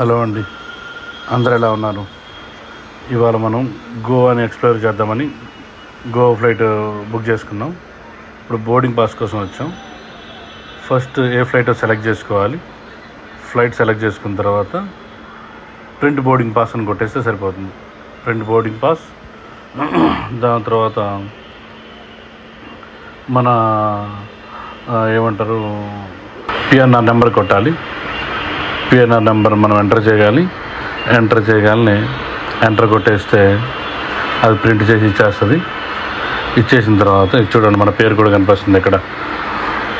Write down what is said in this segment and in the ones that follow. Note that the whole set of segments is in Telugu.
హలో అండి. అందరు ఎలా ఉన్నారు? ఇవాళ మనం గోవాని ఎక్స్ప్లోర్ చేద్దామని గోవా ఫ్లైట్ బుక్ చేసుకున్నాం. ఇప్పుడు బోర్డింగ్ పాస్ కోసం వచ్చాం. ఫస్ట్ ఏ ఫ్లైట్ సెలెక్ట్ చేసుకోవాలి. ఫ్లైట్ సెలెక్ట్ చేసుకున్న తర్వాత ప్రింట్ బోర్డింగ్ పాస్ అని కొట్టేస్తే సరిపోతుంది. ప్రింట్ బోర్డింగ్ పాస్ దాని తర్వాత మన ఏమంటారు పిఎన్ఆర్ నెంబర్ కొట్టాలి. పిఎన్ఆర్ నెంబర్ మనం ఎంటర్ చేయాలి. ఎంటర్ చేయగానే ఎంటర్ కొట్టేస్తే అది ప్రింట్ చేసి ఇచ్చేస్తుంది. ఇచ్చేసిన తర్వాత చూడండి మన పేరు కూడా కనిపిస్తుంది ఇక్కడ.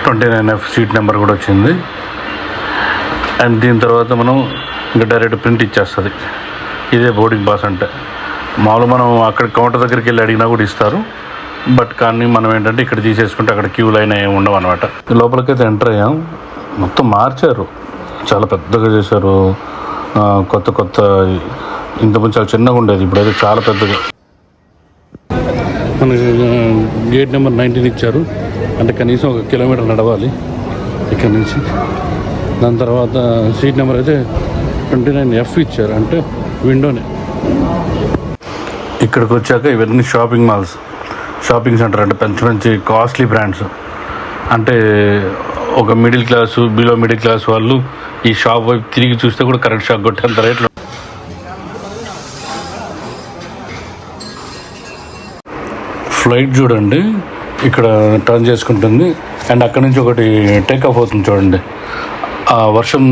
Twenty nine F seat number కూడా వచ్చింది. అండ్ దీని తర్వాత మనం ఇంకా డైరెక్ట్ ప్రింట్ ఇచ్చేస్తుంది. ఇదే బోర్డింగ్ పాస్ అంటే. మామూలు మనం అక్కడ కౌంటర్ దగ్గరికి వెళ్ళి అడిగినా కూడా ఇస్తారు. బట్ కానీ మనం ఏంటంటే ఇక్కడ తీసేసుకుంటే అక్కడ క్యూ లైన్ ఏమి ఉండవు అనమాట లోపలికైతే ఎంటర్ అయ్యాం. మొత్తం మార్చారు. చాలా పెద్దగా చేశారు. కొత్త కొత్త ఇంతకుముందు చాలా చిన్నగా ఉండేది. ఇప్పుడైతే చాలా పెద్దగా. మనకి గేట్ నెంబర్ నైన్టీన్ ఇచ్చారు. అంటే కనీసం ఒక కిలోమీటర్ నడవాలి ఇక్కడ నుంచి. దాని తర్వాత సీట్ నెంబర్ అయితే ట్వంటీ నైన్ ఎఫ్ ఇచ్చారు. అంటే విండోనే. ఇక్కడికి వచ్చాక ఇవన్నీ షాపింగ్ మాల్స్ షాపింగ్ సెంటర్ అంటే మంచి మంచి కాస్ట్లీ బ్రాండ్స్. అంటే ఒక middle class below middle class వాళ్ళు ఈ షాప్ వైపు తిరిగి చూస్తే కూడా కరెంట్ షాక్ కొట్టేంత రేట్లు ఫ్లైట్ చూడండి. ఇక్కడ టర్న్ చేసుకుంటుంది. అండ్ అక్కడ నుంచి ఒకటి టేక్ ఆఫ్ అవుతుంది చూడండి. ఆ వర్షం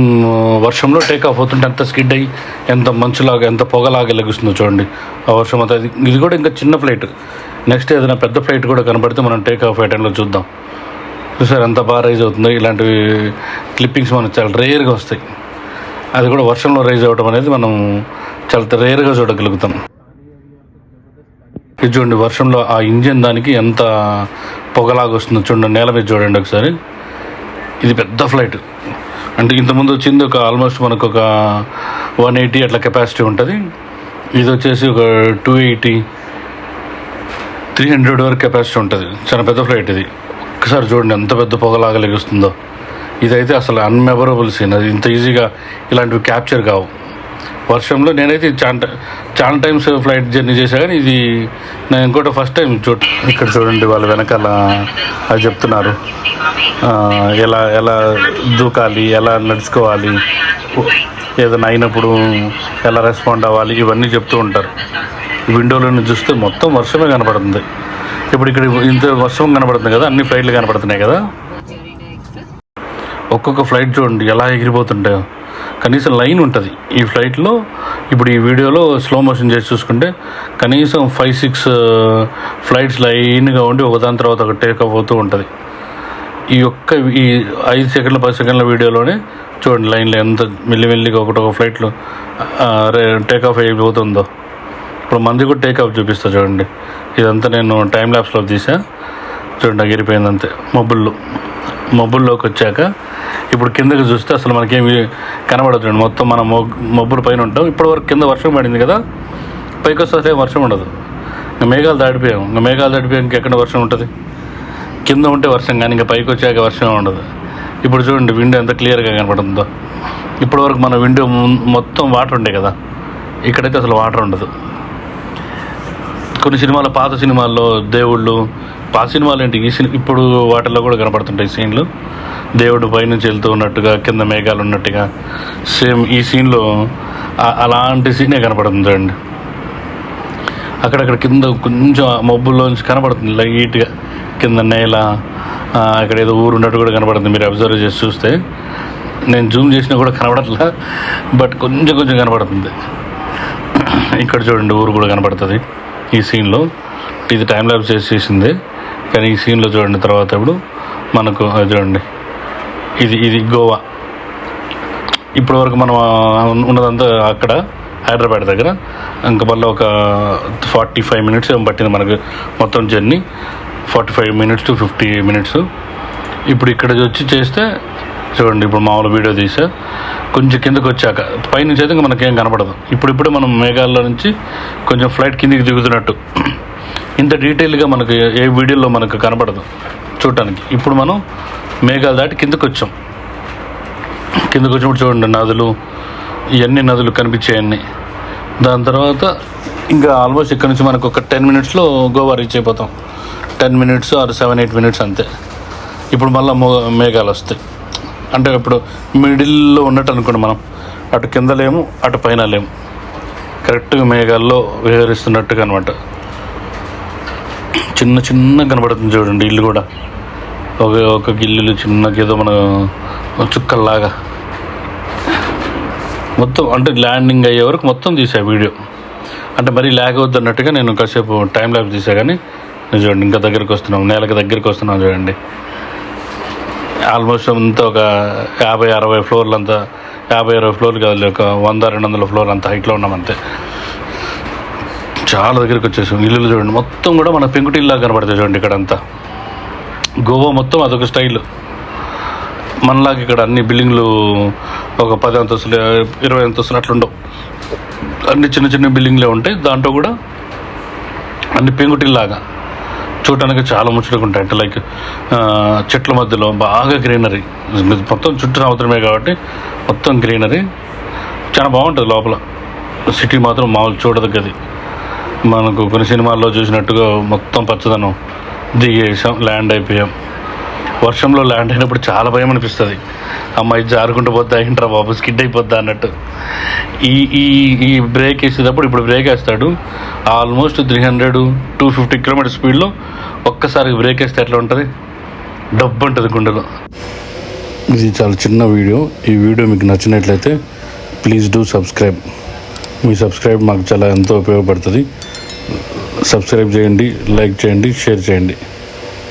వర్షంలో టేక్ ఆఫ్ అవుతుంటే ఎంత స్కిడ్ అయ్యి ఎంత మంచులాగా ఎంత పొగలాగా లెగుస్తుందో చూడండి. ఆ వర్షం అంతా ఇది ఇది కూడా ఇంకా చిన్న ఫ్లైట్ నెక్స్ట్ ఏదైనా పెద్ద ఫ్లైట్ కూడా కనబడితే మనం టేక్ ఆఫ్ అయ్యే టైంలో చూద్దాం. చూసారు ఎంత బాగా రైజ్ అవుతుందో? ఇలాంటివి క్లిప్పింగ్స్ మనకు చాలా రేర్గా వస్తాయి. అది కూడా వర్షంలో రైజ్ అవ్వడం అనేది మనం చాలా రేర్గా చూడగలుగుతాం. ఇది చూడండి వర్షంలో ఆ ఇంజిన్ దానికి ఎంత పొగలాగా వస్తుందో చూడండి నేల మీద చూడండి ఒకసారి. ఇది పెద్ద ఫ్లైట్. అంటే ఇంతకుముందు వచ్చింది ఒక ఆల్మోస్ట్ మనకు ఒక వన్ ఎయిటీ అట్లా కెపాసిటీ ఉంటుంది. ఇది వచ్చేసి ఒక టూ ఎయిటీ త్రీ హండ్రెడ్ వరకు కెపాసిటీ ఉంటుంది. చాలా పెద్ద ఫ్లైట్ ఇది. ఒక్కసారి చూడండి ఎంత పెద్ద పొగలాగా లెగుస్తుందో. ఇదైతే అసలు అన్మెమరబుల్ సీన్ అది ఇంత ఈజీగా ఇలాంటివి క్యాప్చర్ కావు. వర్షంలో నేనైతే చాలా చాలా టైమ్స్ ఫ్లైట్ జర్నీ చేశా కానీ ఇది నేను ఇంకోటి ఫస్ట్ టైం చూ ఇక్కడ చూడండి వాళ్ళు వెనకాల అది చెప్తున్నారు. ఎలా ఎలా దూకాలి ఎలా నడుచుకోవాలి ఏదైనా అయినప్పుడు ఎలా రెస్పాండ్ అవ్వాలి ఇవన్నీ చెప్తూ ఉంటారు. విండోలో చూస్తే మొత్తం వర్షమే కనపడుతుంది. ఇప్పుడు ఇక్కడ ఇంత వర్షం కనబడుతుంది కదా అన్ని ఫ్లైట్లు కనబడుతున్నాయి కదా. ఒక్కొక్క ఫ్లైట్ చూడండి ఎలా ఎగిరిపోతుంటాయో కనీసం లైన్ ఉంటుంది. ఈ ఫ్లైట్లో ఇప్పుడు ఈ వీడియోలో స్లో మోషన్ చేసి చూసుకుంటే కనీసం ఫైవ్ సిక్స్ ఫ్లైట్స్ లైన్గా ఉండి ఒకదాని తర్వాత ఒక టేక్ అవుతూ ఉంటుంది. ఈ యొక్క ఈ ఐదు సెకండ్ల పది సెకండ్ల వీడియోలోనే చూడండి లైన్లో ఎంత మెల్లిమెల్లిగా ఒకటి ఒక ఫ్లైట్లో టేక్ ఆఫ్ అయిపోతుందో. ఇప్పుడు మంది కూడా టేక్ ఆఫ్ చూపిస్తా చూడండి. ఇదంతా నేను టైం ల్యాబ్స్లో తీసా. చూడండి ఎగిరిపోయింది అంతే. మబ్బుల్లో. మబ్బుల్లోకి వచ్చాక ఇప్పుడు కిందకి చూస్తే అసలు మనకేమి కనబడదు చూడండి. మొత్తం మనం మబ్బుల పైన ఉంటాం. ఇప్పటివరకు కింద వర్షం పడింది కదా పైకి వస్తే అసలు ఏం వర్షం ఉండదు. ఇంకా మేఘాలు దాటిపోయాం. ఇంకా మేఘాలు దాటిపోయాం ఇంకెక్కడ వర్షం ఉంటుంది? కింద ఉంటే వర్షం కానీ ఇంకా పైకి వచ్చాక వర్షం ఉండదు. ఇప్పుడు చూడండి విండో ఎంత క్లియర్గా కనపడుతుందో ఇప్పటివరకు మన విండో మొత్తం వాటర్ ఉండే కదా. ఇక్కడైతే అసలు వాటర్ ఉండదు. కొన్ని సినిమాలు పాత సినిమాల్లో దేవుళ్ళు పాత సినిమాలు ఏంటి? ఈ సినిమా ఇప్పుడు వాటిల్లో కూడా కనపడుతుంటాయి సీన్లు. దేవుడు పైనుంచి వెళ్తూ ఉన్నట్టుగా కింద మేఘాలు ఉన్నట్టుగా. సేమ్ ఈ సీన్లో అలాంటి సీనే కనపడుతుంది అండి అక్కడక్కడ కింద కొంచెం మబ్బుల్లోంచి కనపడుతుంది లైట్గా. కింద నేల అక్కడ ఏదో ఊరు ఉన్నట్టు కూడా కనపడుతుంది. మీరు అబ్జర్వ్ చేసి చూస్తే. నేను జూమ్ చేసినా కూడా కనపడట్లా బట్ కొంచెం కొంచెం కనపడుతుంది. ఇక్కడ చూడండి ఊరు కూడా కనపడుతుంది. ఈ సీన్లో. ఇది టైం ల్యాబ్స్ చేసేసింది. కానీ ఈ సీన్లో చూడండి తర్వాత ఇప్పుడు మనకు చూడండి. ఇది ఇది గోవా. ఇప్పటి వరకు మనం ఉన్నదంతా అక్కడ హైదరాబాద్ దగ్గర. ఇంకా మళ్ళీ ఒక ఫార్టీ ఫైవ్ మినిట్స్ పట్టింది మనకు మొత్తం journey. Forty five minutes to fifty minutes. ఇప్పుడు ఇక్కడ వచ్చి చేస్తే చూడండి ఇప్పుడు మామూలు వీడియో తీసా కొంచెం కిందకు వచ్చాక పైనుంచి అయితే ఇంకా మనకేం కనపడదు. ఇప్పుడు మనం మేఘాల్లో నుంచి కొంచెం ఫ్లైట్ కిందికి దిగుతున్నట్టు. ఇంత డీటెయిల్గా మనకు ఏ- వీడియోలో మనకు కనపడదు చూడటానికి. ఇప్పుడు మనం మేఘాలు దాటి కిందకు వచ్చాం. కిందకు వచ్చినప్పుడు చూడండి నదులు ఇవన్నీ నదులు కనిపించాయన్నీ దాని తర్వాత ఇంకా ఆల్మోస్ట్ ఇక్కడ నుంచి మనకు ఒక టెన్ మినిట్స్లో గోవా రీచ్ అయిపోతాం. Ten minutes or seven eight minutes అంతే. ఇప్పుడు మళ్ళీ మేఘాలు వస్తాయి. అంటే ఇప్పుడు మిడిల్లో ఉన్నట్టు అనుకోండి మనం. అటు కింద లేము అటు పైన లేము. కరెక్ట్గా మేఘాల్లో విహరిస్తున్నట్టుగా అనమాట చిన్న చిన్న కనబడుతుంది చూడండి ఇల్లు కూడా. ఒక ఒక గిల్లులు చిన్నగా ఏదో మన చుక్కల్లాగా. మొత్తం అంటే ల్యాండింగ్ అయ్యే వరకు మొత్తం తీసా వీడియో. అంటే మరీ ల్యాగ్ అవుద్ది అన్నట్టుగా నేను కాసేపు టైం ల్యాబ్ తీసా కానీ చూడండి ఇంకా దగ్గరికి వస్తున్నాం నేలకు దగ్గరికి వస్తున్నాం చూడండి. ఆల్మోస్ట్ అంతా ఒక యాభై అరవై ఫ్లోర్లు అంతా యాభై అరవై ఫ్లోర్లు కాదు ఒక వంద రెండు వందల ఫ్లోర్ అంత హైట్లో ఉన్నాం అంతే. చాలా దగ్గరికి వచ్చేసాం. ఇల్లులు చూడండి. మొత్తం కూడా మన పెంకుటిల్లా కనబడుతుంది చూడండి ఇక్కడ అంతా గోవా మొత్తం అదొక స్టైల్. మనలాగా ఇక్కడ అన్ని బిల్డింగ్లు ఒక పది అంతస్తులు ఇరవై అంతస్తులు అట్లుండవు. అన్ని చిన్న చిన్న బిల్డింగ్లే ఉంటాయి దాంట్లో కూడా అన్ని పెంకుటిల్లాగా. చూడటానికి చాలా ముచ్చటగా ఉంటాయి. అంటే లైక్ చెట్ల మధ్యలో బాగా గ్రీనరీ. మొత్తం చుట్టూ సముద్రమే కాబట్టి మొత్తం గ్రీనరీ. చాలా బాగుంటుంది లోపల. సిటీ మాత్రం మామూలు చూడదగ్గది. మనకు కొన్ని సినిమాల్లో చూసినట్టుగా మొత్తం పచ్చదనం దిగేసాం ల్యాండ్ అయిపోయాం. వర్షంలో ల్యాండ్ అయినప్పుడు చాలా భయం అనిపిస్తుంది. అమ్మాయి జారుకుంటూ పోద్దా ఏంట్రా బాబు స్కిడ్ అయిపోద్దా అన్నట్టు. ఈ ఈ ఈ బ్రేక్ వేసేటప్పుడు ఇప్పుడు బ్రేక్ వేస్తాడు. Almost three hundred two fifty kilometer స్పీడ్లో ఒక్కసారి బ్రేక్ వేస్తే ఎట్లా ఉంటుంది? డబ్బు ఉంటుంది గుండెలో. ఇది చాలా చిన్న వీడియో. ఈ వీడియో మీకు నచ్చినట్లయితే ప్లీజ్ డూ సబ్స్క్రైబ్. మీ సబ్స్క్రైబ్ మాకు చాలా ఎంతో ఉపయోగపడుతుంది. సబ్స్క్రైబ్ చేయండి లైక్ చేయండి షేర్ చేయండి.